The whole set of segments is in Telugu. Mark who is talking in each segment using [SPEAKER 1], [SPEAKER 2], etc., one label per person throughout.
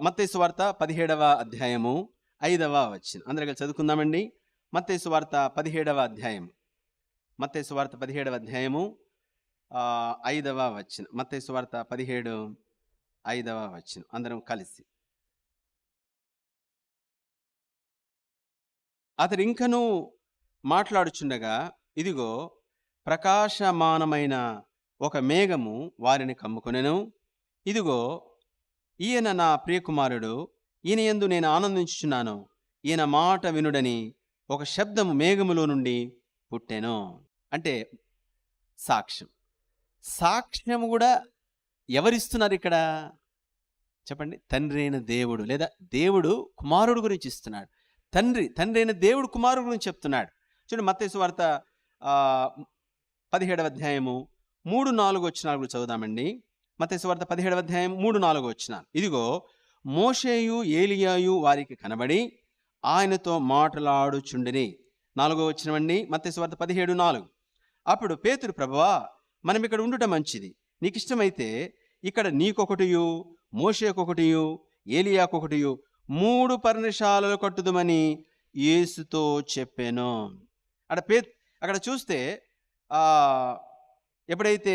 [SPEAKER 1] మత్తేసు వార్త పదిహేడవ అధ్యాయము ఐదవ వచ్చిన అందరూ కలిసి చదువుకుందామండి. మత్తేసు వార్త పదిహేడవ అధ్యాయం. మత్తేసు వార్త పదిహేడవ అధ్యాయము ఐదవ వచ్చిన మత్తేసు వార్త పదిహేడు ఐదవ వచ్చిన అందరం కలిసి. అతడు ఇంకనూ మాట్లాడుచుండగా ఇదిగో ప్రకాశమానమైన ఒక మేఘము వారిని కమ్ముకొనెను. ఇదిగో ఈయన నా ప్రియకుమారుడు ఈయన యందు నేను ఆనందించుచున్నాను. ఈయన మాట వినుడని ఒక శబ్దము మేఘములో నుండి పుట్టెను. అంటే సాక్ష్యం. సాక్ష్యము కూడా ఎవరిస్తున్నారు ఇక్కడ? చెప్పండి. తండ్రి అయిన దేవుడు లేదా దేవుడు కుమారుడు గురించి ఇస్తున్నాడు. తండ్రి తండ్రి అయిన దేవుడు కుమారుడు గురించి చెప్తున్నాడు. చూడండి మత్తేసు వార్త పదిహేడవ అధ్యాయము మూడు నాలుగు వచ్చినాలు చదువుదామండి. మత్తేసు వార్త పదిహేడవ అధ్యాయం మూడు నాలుగు వచ్చినాను. ఇదిగో మోషేయు ఏలియాయు వారికి కనబడి ఆయనతో మాట్లాడుచుండిని. నాలుగో వచ్చినవండి మత్తేసు వార్త పదిహేడు నాలుగు. అప్పుడు పేతురు ప్రభువా మనం ఇక్కడ ఉండటం మంచిది. నీకు ఇష్టమైతే ఇక్కడ నీకొకటియు మోషేకొకటియు ఏలియాకొకటియు మూడు పర్ణశాలలు కట్టుదమని యేసుతో చెప్పాను. అక్కడ పే అక్కడ చూస్తే ఎప్పుడైతే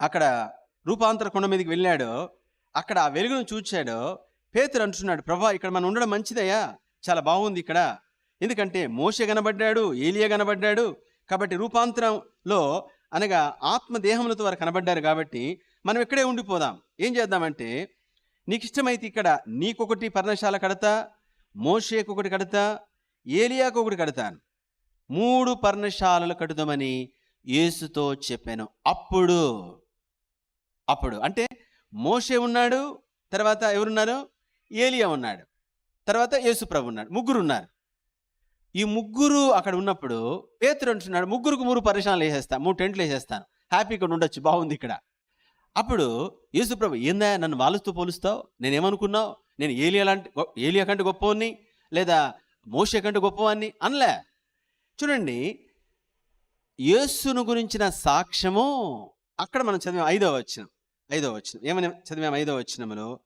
[SPEAKER 1] అక్కడ రూపాంతర కొండ మీదకి వెళ్ళాడో అక్కడ ఆ వెలుగును చూచాడో పేతురు అంటున్నాడు ప్రభా ఇక్కడ మనం ఉండడం మంచిదయ్యా చాలా బాగుంది ఇక్కడ. ఎందుకంటే మోసే కనబడ్డాడు ఏలియా కనబడ్డాడు కాబట్టి రూపాంతరంలో అనగా ఆత్మదేహములతో వారు కనబడ్డారు కాబట్టి మనం ఇక్కడే ఉండిపోదాం. ఏం చేద్దామంటే నీకు ఇష్టమైతే ఇక్కడ నీకొకటి పర్ణశాల కడతా మోషేకొకటి కడతా ఏలియాకు ఒకటి కడతాను. మూడు పర్ణశాలలు కడుదామని యేసుతో చెప్పాను. అప్పుడు అప్పుడు అంటే మోషే ఉన్నాడు తర్వాత ఎవరున్నారు? ఏలియా ఉన్నాడు తర్వాత యేసుప్రభు ఉన్నాడు ముగ్గురు ఉన్నారు. ఈ ముగ్గురు అక్కడ ఉన్నప్పుడు పేతురు అంటున్నాడు ముగ్గురుకు మూడు పరిశ్రమలు వేసేస్తాను మూడు టెంట్లు వేసేస్తాను. హ్యాపీ ఇక్కడ ఉండొచ్చు బాగుంది ఇక్కడ. అప్పుడు యేసుప్రభు ఏందా నన్ను వాళ్ళతో పోలుస్తావు? నేనేమనుకున్నావు? నేను ఏలియా లాంటి ఏలియా కంటే గొప్పవాన్ని లేదా మోషే కంటే గొప్పవాన్ని అనలే. చూడండి యేసును గురించిన సాక్ష్యము అక్కడ మనం చదివాం ఐదవ వచ్చిన ఐదో వచ్చిన ఏమని చదివాము ఐదో వచ్చినములో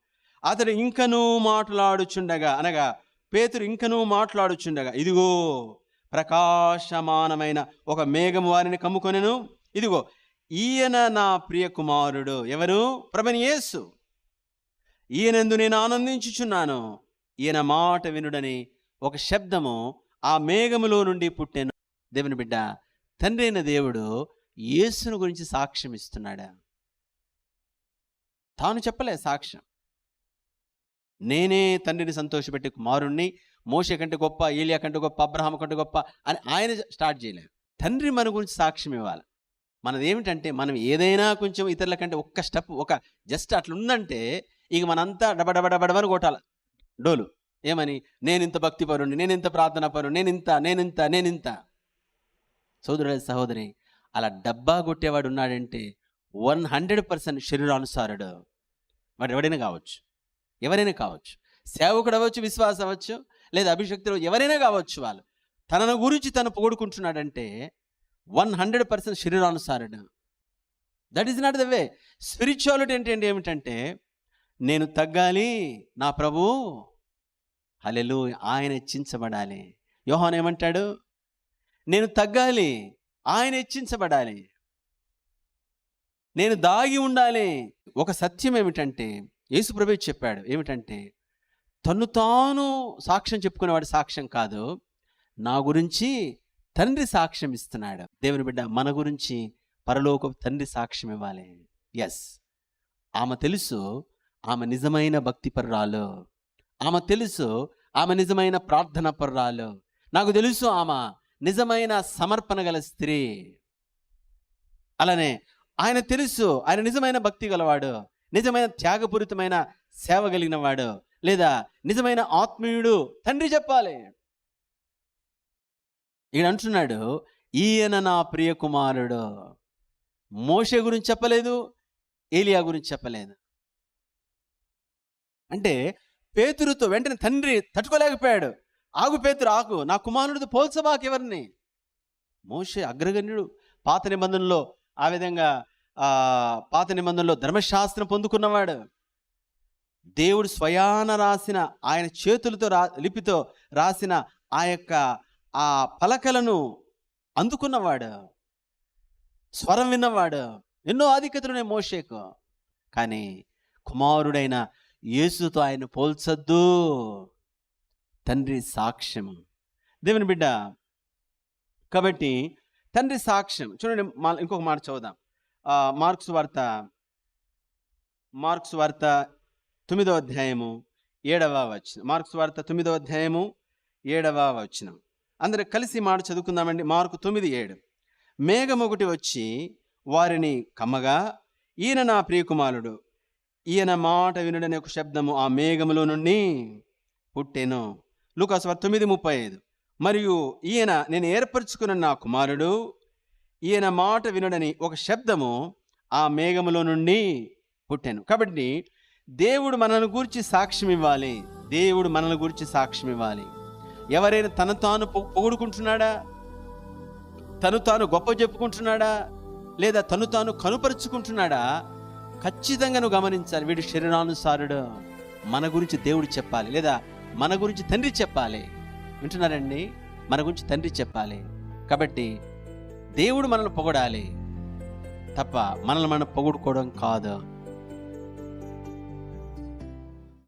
[SPEAKER 1] అతడు ఇంకనూ మాట్లాడుచుండగా అనగా పేతురు ఇంకనూ మాట్లాడుచుండగా ఇదిగో ప్రకాశమానమైన ఒక మేఘం వారిని కమ్ముకొనెను. ఇదిగో ఈయన నా ప్రియ కుమారుడు ఎవరు? ప్రభని యేసు. ఈయనందు నేను ఆనందించుచున్నాను. ఈయన మాట వినుడని ఒక శబ్దము ఆ మేఘములో నుండి పుట్టాను. దేవుని బిడ్డ తండ్రి అయిన దేవుడు యేసును గురించి సాక్ష్యం ఇస్తున్నాడా తాను చెప్పలే సాక్ష్యం. నేనే తండ్రిని సంతోషపెట్టి కుమారుణ్ణి మోషే కంటే గొప్ప ఏలియా కంటే గొప్ప అబ్రహాం కంటే గొప్ప అని ఆయన స్టార్ట్ చేయలేదు తండ్రి మన గురించి సాక్ష్యం ఇవ్వాలి. మనది ఏమిటంటే మనం ఏదైనా కొంచెం ఇతరుల కంటే ఒక్క స్టెప్ ఒక జస్ట్ అట్లుందంటే ఇక మనంతా డబడబడబడబని కొట్టాలి. డోలు. ఏమని? నేను ఇంత భక్తి పరుణ్ణి నేను ఇంత ప్రార్థన పరుణ్ణి నేను ఇంత నేను ఇంత నేను ఇంత సోదరుడు సహోదరి అలా డబ్బా కొట్టేవాడు ఉన్నాడంటే వన్ హండ్రెడ్ పర్సెంట్ శరీరానుసారుడు. వాడు ఎవడైనా కావచ్చు? ఎవరైనా కావచ్చు? సేవకుడు అవ్వచ్చు విశ్వాసం అవ్వచ్చు లేదా అభిషక్తులు ఎవరైనా కావచ్చు వాళ్ళు. తనను గురించి తను పొగుడుకుంటున్నాడంటే one hundred percent శరీరానుసారుడు. That is not the way spirituality అంటే ఏమిటంటే నేను తగ్గాలి నా ప్రభు హలెలు ఆయన హెచ్చించబడాలి. యోహాన్ ఏమంటాడు? నేను తగ్గాలి ఆయన హెచ్చించబడాలి. నేను దాగి ఉండాలి. ఒక సత్యం ఏమిటంటే యేసుప్రభు చెప్పాడు ఏమిటంటే తను తాను సాక్ష్యం చెప్పుకునేవాడు సాక్ష్యం కాదు నా గురించి తండ్రి సాక్ష్యం ఇస్తున్నాడు. దేవుని బిడ్డ మన గురించి పరలోక తండ్రి సాక్ష్యం ఇవ్వాలి. ఎస్ ఆమె తెలుసు ఆమె నిజమైన భక్తి పరురాలు ఆమె తెలుసు ఆమె నిజమైన ప్రార్థన పరురాలు నాకు తెలుసు ఆమె నిజమైన సమర్పణ గల స్త్రీ. అలానే ఆయన తెలుసు. ఆయన నిజమైన భక్తి గలవాడు. నిజమైన త్యాగపూరితమైన సేవ కలిగిన వాడు లేదా నిజమైన ఆత్మీయుడు. తండ్రి చెప్పాలి. ఇక్కడ అంటున్నాడు ఈయన నా ప్రియ కుమారుడు. మోషే గురించి చెప్పలేదు. ఏలియా గురించి చెప్పలేదు. అంటే పేతురుతో వెంటనే తండ్రి తట్టుకోలేకపోయాడు. ఆగు పేతురు ఆకు నా కుమారుడితో పోల్చబాకు ఎవరిని? మోషే అగ్రగణ్యుడు. పాత నిబంధనలో ఆ విధంగా ఆ పాత నిబంధనలో ధర్మశాస్త్రం పొందుకున్నవాడు. దేవుడు స్వయాన రాసిన ఆయన చేతులతో రా లిపితో రాసిన ఆ యొక్క ఆ పలకలను అందుకున్నవాడు. స్వరం విన్నవాడు. ఎన్నో ఆధిక్యతలునే మోషేకు. కానీ కుమారుడైన యేసుతో ఆయన పోల్చొద్దు. తండ్రి సాక్ష్యం. దేవుని బిడ్డ కాబట్టి తండ్రి సాక్ష్యం. చూడండి మా ఇంకొక మాట చదువుదాం. మార్క్స్ వార్త మార్క్స్ వార్త తొమ్మిదవ అధ్యాయము ఏడవ వచనం. మార్క్స్ వార్త తొమ్మిదవ అధ్యాయము ఏడవ వచనం. అందరు కలిసి మాట చదువుకుందామండి. మార్కు తొమ్మిది ఏడు. మేఘమొకటి ఒకటి వచ్చి వారిని కమ్మగా ఈయన నా ప్రియకుమారుడు ఈయన మాట వినుడనే ఒక శబ్దము ఆ మేఘములో నుండి పుట్టెను. లూకాస్ వార్త తొమ్మిది ముప్పై ఐదు. మరియు ఈయన నేను ఏర్పరచుకున్న నా కుమారుడు ఈయన మాట వినుడని ఒక శబ్దము ఆ మేఘములో నుండి పుట్టాను. కాబట్టి దేవుడు మనల్ని గురించి సాక్ష్యం ఇవ్వాలి. దేవుడు మనల్ని గురించి సాక్ష్యం ఇవ్వాలి. ఎవరైనా తను తాను పొగుడుకుంటున్నాడా? తను తాను గొప్ప చెప్పుకుంటున్నాడా? లేదా తను తాను కనుపరుచుకుంటున్నాడా? ఖచ్చితంగా నువ్వు గమనించాలి. వీడు శరీరానుసారుడు. మన గురించి దేవుడు చెప్పాలి. లేదా మన గురించి తండ్రి చెప్పాలి. వింటున్నారండి? మన గురించి తండ్రి చెప్పాలి. కాబట్టి దేవుడు మనల్ని పొగడాలి. తప్ప మనల్ని మనం పొగుడుకోవడం కాదు.